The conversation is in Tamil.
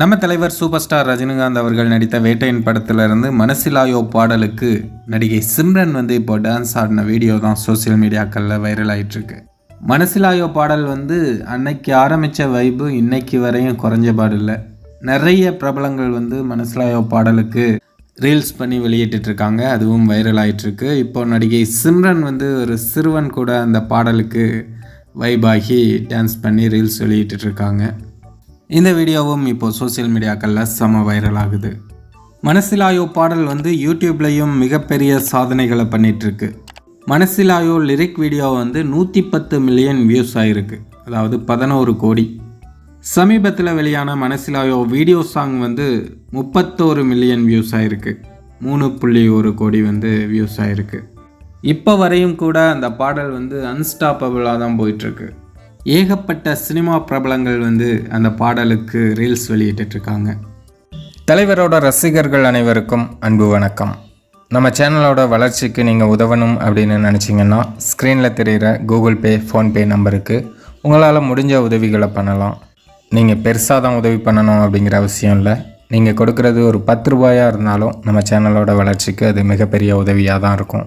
நம்ம தலைவர் சூப்பர் ஸ்டார் ரஜினிகாந்த் அவர்கள் நடித்த வேட்டையின் படத்திலிருந்து மனசிலாயோ பாடலுக்கு நடிகை சிம்ரன் வந்து இப்போ டான்ஸ் ஆடின வீடியோ தான் சோஷியல் மீடியாக்களில் வைரல் ஆகிட்டுருக்கு மனசிலாயோ பாடல் வந்து அன்னைக்கு ஆரம்பித்த வைபு இன்னைக்கு வரையும் குறைஞ்ச பாடில்லை நிறைய பிரபலங்கள் வந்து மனசிலாயோ பாடலுக்கு ரீல்ஸ் பண்ணி வெளியிட்டு இருக்காங்க அதுவும் வைரல் ஆயிட்டிருக்கு. இப்போ நடிகை சிம்ரன் வந்து ஒரு சிறுவன் கூட அந்த பாடலுக்கு வைபாகி டான்ஸ் பண்ணி ரீல்ஸ் வெளியிட்டுருக்காங்க இந்த வீடியோவும் இப்போ சோஷியல் மீடியாக்களில் செம வைரல் ஆகுது. மனசிலாயோ பாடல் வந்து யூடியூப்லேயும் மிகப்பெரிய சாதனைகளை பண்ணிகிட்ருக்கு மனசிலாயோ லிரிக் வீடியோ வந்து நூற்றி பத்து மில்லியன் வியூஸ் ஆகிருக்கு அதாவது பதினோரு கோடி. சமீபத்தில் வெளியான மனசிலாயோ வீடியோ சாங் வந்து முப்பத்தோரு மில்லியன் வியூஸ் ஆகிருக்கு மூணு புள்ளி ஒரு கோடி வந்து வியூஸ் ஆகிருக்கு இப்போ வரையும் கூட அந்த பாடல் வந்து அன்ஸ்டாப்பபிளாக தான் போயிட்டுருக்கு. ஏகப்பட்ட சினிமா பிரபலங்கள் வந்து அந்த பாடலுக்கு ரீல்ஸ் வெளியிட்டுருக்காங்க தலைவரோட ரசிகர்கள் அனைவருக்கும் அன்பு வணக்கம். நம்ம சேனலோட வளர்ச்சிக்கு நீங்கள் உதவணும் அப்படின்னு நினச்சிங்கன்னா ஸ்க்ரீனில் தெரிகிற கூகுள் பே ஃபோன்பே நம்பருக்கு உங்களால் முடிஞ்ச உதவிகளை பண்ணலாம். நீங்கள் பெருசாக தான் உதவி பண்ணணும் அப்படிங்கிற அவசியம் இல்லை. நீங்கள் கொடுக்குறது ஒரு பத்து ரூபாயாக இருந்தாலும் நம்ம சேனலோட வளர்ச்சிக்கு அது மிகப்பெரிய உதவியாக தான் இருக்கும்.